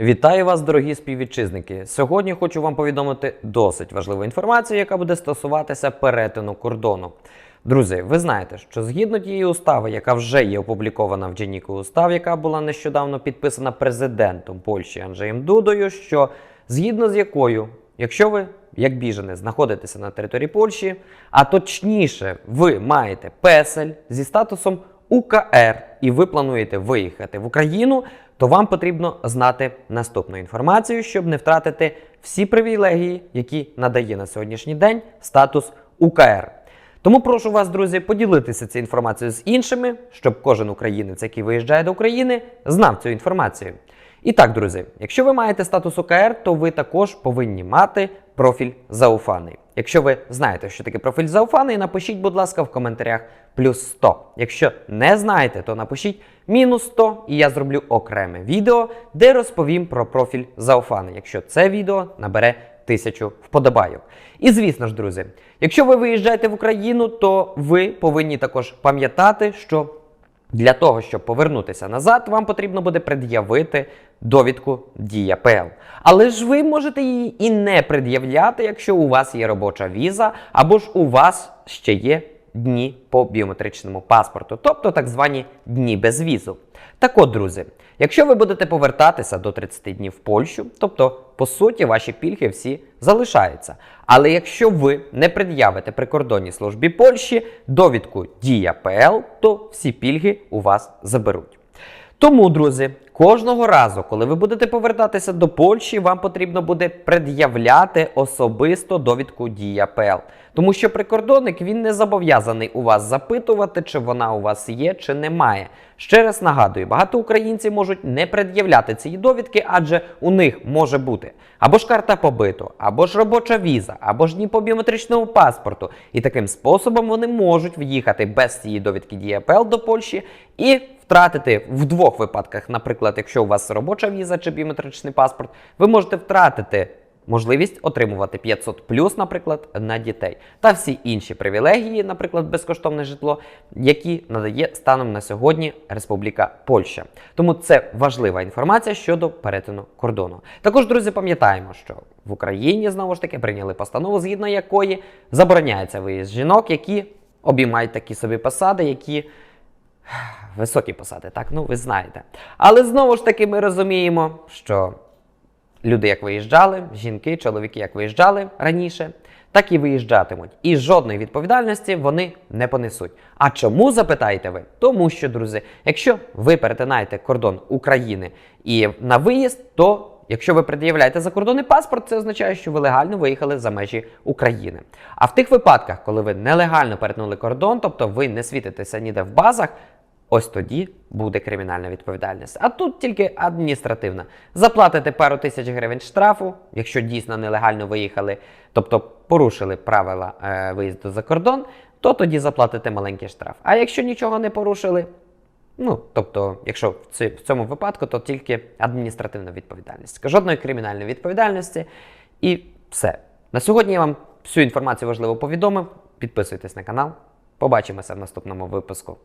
Вітаю вас, дорогі співвітчизники. Сьогодні хочу вам повідомити досить важливу інформацію, яка буде стосуватися перетину кордону. Друзі, ви знаєте, що згідно тієї устави, яка вже є опублікована в Дженіку Устав, яка була нещодавно підписана президентом Польщі Анджеєм Дудою, що згідно з якою, якщо ви як біженець знаходитеся на території Польщі, а точніше, ви маєте песель зі статусом УКР і ви плануєте виїхати в Україну, то вам потрібно знати наступну інформацію, щоб не втратити всі привілегії, які надає на сьогоднішній день статус УКР. Тому прошу вас, друзі, поділитися цією інформацією з іншими, щоб кожен українець, який виїжджає до України, знав цю інформацію. І так, друзі, якщо ви маєте статус УКР, то ви також повинні мати профіль зауфаний. Якщо ви знаєте, що таке профіль зауфаний, напишіть, будь ласка, в коментарях плюс 100. Якщо не знаєте, то напишіть мінус 100, і я зроблю окреме відео, де розповім про профіль зауфаний, якщо це відео набере тисячу вподобайок. І звісно ж, друзі, якщо ви виїжджаєте в Україну, то ви повинні також пам'ятати, що для того, щоб повернутися назад, вам потрібно буде пред'явити довідку Дія ПЛ. Але ж ви можете її і не пред'являти, якщо у вас є робоча віза, або ж у вас ще є дні по біометричному паспорту, тобто так звані дні без візу. Так от, друзі, якщо ви будете повертатися до 30 днів в Польщу, тобто, по суті, ваші пільги всі залишаються. Але якщо ви не пред'явите прикордонній службі Польщі довідку Дія ПЛ, то всі пільги у вас заберуть. Тому, друзі, кожного разу, коли ви будете повертатися до Польщі, вам потрібно буде пред'являти особисто довідку Дія ПЛ. Тому що прикордонник він не зобов'язаний у вас запитувати, чи вона у вас є, чи немає. Ще раз нагадую, багато українців можуть не пред'являти ці довідки, адже у них може бути або ж карта побиту, або ж робоча віза, або ж дні по біометричному паспорту. І таким способом вони можуть в'їхати без цієї довідки Дія ПЛ до Польщі і втратити в двох випадках, наприклад, якщо у вас робоча віза чи біометричний паспорт, ви можете втратити можливість отримувати 500 плюс, наприклад, на дітей та всі інші привілегії, наприклад, безкоштовне житло, які надає станом на сьогодні Республіка Польща. Тому це важлива інформація щодо перетину кордону. Також, друзі, пам'ятаємо, що в Україні знову ж таки прийняли постанову, згідно якої забороняється виїзд жінок, які обіймають такі собі посади, які. Високі посади, так, ну ви знаєте. Але знову ж таки ми розуміємо, що люди як виїжджали, жінки, чоловіки як виїжджали раніше, так і виїжджатимуть. І жодної відповідальності вони не понесуть. А чому запитаєте ви? Тому що, друзі, якщо ви перетинаєте кордон України і на виїзд, то Якщо ви пред'являєте закордонний паспорт, це означає, що ви легально виїхали за межі України. А в тих випадках, коли ви нелегально перетнули кордон, тобто ви не світитеся ніде в базах, ось тоді буде кримінальна відповідальність. А тут тільки адміністративна. Заплатите пару тисяч гривень штрафу, якщо дійсно нелегально виїхали, тобто порушили правила е, виїзду за кордон, то тоді заплатите маленький штраф. А якщо нічого не порушили, Ну, тобто, якщо в ці- в цьому випадку, то тільки адміністративна відповідальність. Жодної кримінальної відповідальності і все. На сьогодні я вам всю інформацію важливо повідомив. Підписуйтесь на канал. Побачимося в наступному випуску.